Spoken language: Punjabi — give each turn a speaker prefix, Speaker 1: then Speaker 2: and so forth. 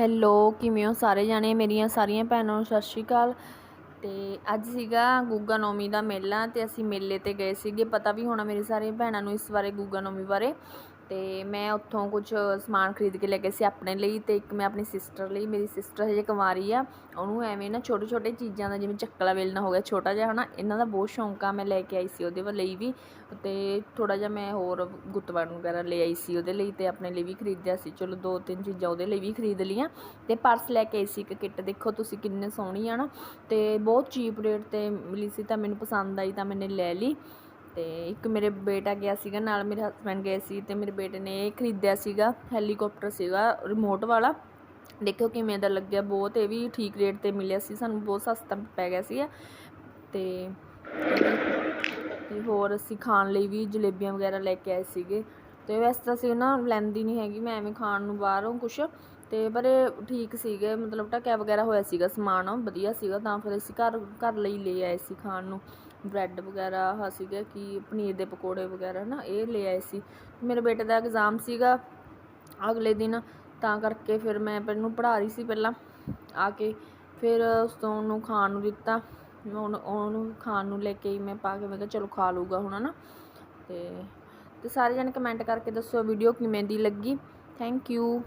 Speaker 1: ਹੈਲੋ ਕਿਵੇਂ ਹੋ ਸਾਰੇ ਜਾਣੇ? ਮੇਰੀਆਂ ਸਾਰੀਆਂ ਭੈਣਾਂ ਨੂੰ ਸਤਿ ਸ਼੍ਰੀ ਅਕਾਲ। ਤੇ ਅੱਜ ਸੀਗਾ ਗੁੱਗਾ ਨੌਮੀ ਦਾ ਮੇਲਾ ਤੇ ਅਸੀਂ ਮੇਲੇ ਤੇ ਗਏ ਸੀਗੇ। ਪਤਾ ਵੀ ਹੋਣਾ ਮੇਰੀ ਸਾਰੀਆਂ ਭੈਣਾਂ ਨੂੰ ਇਸ ਬਾਰੇ, ਗੁੱਗਾ ਨੌਮੀ ਬਾਰੇ। ਅਤੇ ਮੈਂ ਉੱਥੋਂ ਕੁਝ ਸਮਾਨ ਖਰੀਦ ਕੇ ਲੈ ਕੇ ਸੀ ਆਪਣੇ ਲਈ ਅਤੇ ਇੱਕ ਮੈਂ ਆਪਣੀ ਸਿਸਟਰ ਲਈ, ਮੇਰੀ ਸਿਸਟਰ ਹਜੇ ਕੁਮਾਰੀ ਆ। ਉਹਨੂੰ ਐਵੇਂ ਨਾ ਛੋਟੇ ਛੋਟੇ ਚੀਜ਼ਾਂ ਦਾ ਜਿਵੇਂ ਚੱਕਲਾ ਵੇਲਣਾ ਹੋ ਗਿਆ, ਛੋਟਾ ਜਿਹਾ ਹਨਾ, ਇਹਨਾਂ ਦਾ ਬਹੁਤ ਸ਼ੌਂਕ ਆ ਮੈਂ ਲੈ ਕੇ ਆਈ ਸੀ ਉਹਦੇ ਵੱਲ ਲਈ ਵੀ। ਅਤੇ ਥੋੜਾ ਜਿਹਾ ਮੈਂ ਹੋਰ ਗੁੱਤਵਾਨ ਵਗੈਰਾ ਲੈ ਆਈ ਸੀ ਉਹਦੇ ਲਈ ਤੇ ਆਪਣੇ ਲਈ ਵੀ ਖਰੀਦਿਆ ਸੀ। ਚਲੋ ਦੋ ਤਿੰਨ ਚੀਜ਼ਾਂ ਉਹਦੇ ਲਈ ਵੀ ਖਰੀਦ ਲਈਆਂ। ਤੇ ਪਰਸ ਲੈ ਕੇ ਆਈ ਸੀ ਇੱਕ ਕਿੱਟ ਦੇਖੋ ਤੁਸੀਂ ਕਿੰਨੇ ਸੋਹਣੀ ਆ ਨਾ। ਤੇ ਬਹੁਤ ਚੀਪ ਰੇਟ ਤੇ ਮਿਲੀ ਸੀ ਤਾਂ ਮੈਨੂੰ ਪਸੰਦ ਆਈ ਤਾਂ ਮੈਨੇ ਲੈ ਲਈ। ਤੇ ਇੱਕ ਮੇਰੇ ਬੇਟਾ ਗਿਆ ਸੀਗਾ, ਨਾਲ ਮੇਰੇ ਹਸਬੰਡ ਗਏ ਸੀ ਤੇ ਮੇਰੇ ਬੇਟੇ ਨੇ ਇਹ ਖਰੀਦਿਆ ਸੀਗਾ ਹੈਲੀਕਾਪਟਰ ਸੀਗਾ ਰਿਮੋਟ ਵਾਲਾ। ਦੇਖਿਓ ਕਿਵੇਂ ਦਾ ਲੱਗਿਆ, ਬਹੁਤ ਇਹ ਵੀ ਠੀਕ ਰੇਟ ਤੇ ਮਿਲਿਆ ਸੀ, ਸਾਨੂੰ ਬਹੁਤ ਸਸਤਾ ਪੈ ਗਿਆ ਸੀ ਤੇ ਤੇ ਹੋਰ ਅਸੀਂ ਖਾਣ ਲਈ ਵੀ ਜਲੇਬੀਆਂ ਵਗੈਰਾ ਲੈ ਕੇ ਆਏ ਸੀਗੇ। ਤੇ ਵੈਸੇ ਤਾਂ ਅਸੀਂ ਨਾ ਲੈਂਦੀ ਨਹੀਂ ਹੈਗੀ, ਮੈਂ ਐਵੇਂ ਖਾਣ ਨੂੰ ਬਾਹਰੋਂ ਕੁਛ। ਤੇ ਪਰ ਇਹ ਠੀਕ ਸੀਗੇ, ਮਤਲਬ ਟਕਿਆ ਵਗੈਰਾ ਹੋਇਆ ਸੀਗਾ, ਸਮਾਨ ਵਧੀਆ ਸੀਗਾ, ਤਾਂ ਫਿਰ ਅਸੀਂ ਘਰ ਘਰ ਲਈ ਲੈ ਆਏ ਸੀ ਖਾਣ ਨੂੰ। ਬ੍ਰੈਡ ਵਗੈਰਾ ਆਹ ਸੀਗਾ ਕਿ ਪਨੀਰ ਦੇ ਪਕੌੜੇ ਵਗੈਰਾ ਨਾ ਇਹ ਲੈ ਆਏ ਸੀ। ਮੇਰੇ ਬੇਟੇ ਦਾ ਐਗਜ਼ਾਮ ਸੀਗਾ ਅਗਲੇ ਦਿਨ, ਤਾਂ ਕਰਕੇ ਫਿਰ ਮੈਂ ਇਹਨੂੰ ਪੜ੍ਹਾ ਰਹੀ ਸੀ ਪਹਿਲਾਂ ਆ ਕੇ। ਫਿਰ ਉਸ ਤੋਂ ਉਹਨੂੰ ਖਾਣ ਨੂੰ ਦਿੱਤਾ, ਹੁਣ ਉਹਨੂੰ ਖਾਣ ਨੂੰ ਲੈ ਕੇ ਹੀ ਮੈਂ ਪਾ ਕੇ ਮੈਂ ਕਿਹਾ ਚਲੋ ਖਾ ਲੂਗਾ ਹੁਣ ਨਾ ਤੇ ਤੇ ਸਾਰੇ ਜਣੇ ਕਮੈਂਟ ਕਰਕੇ ਦੱਸੋ ਵੀਡੀਓ ਕਿਵੇਂ ਦੀ ਲੱਗੀ। Thank you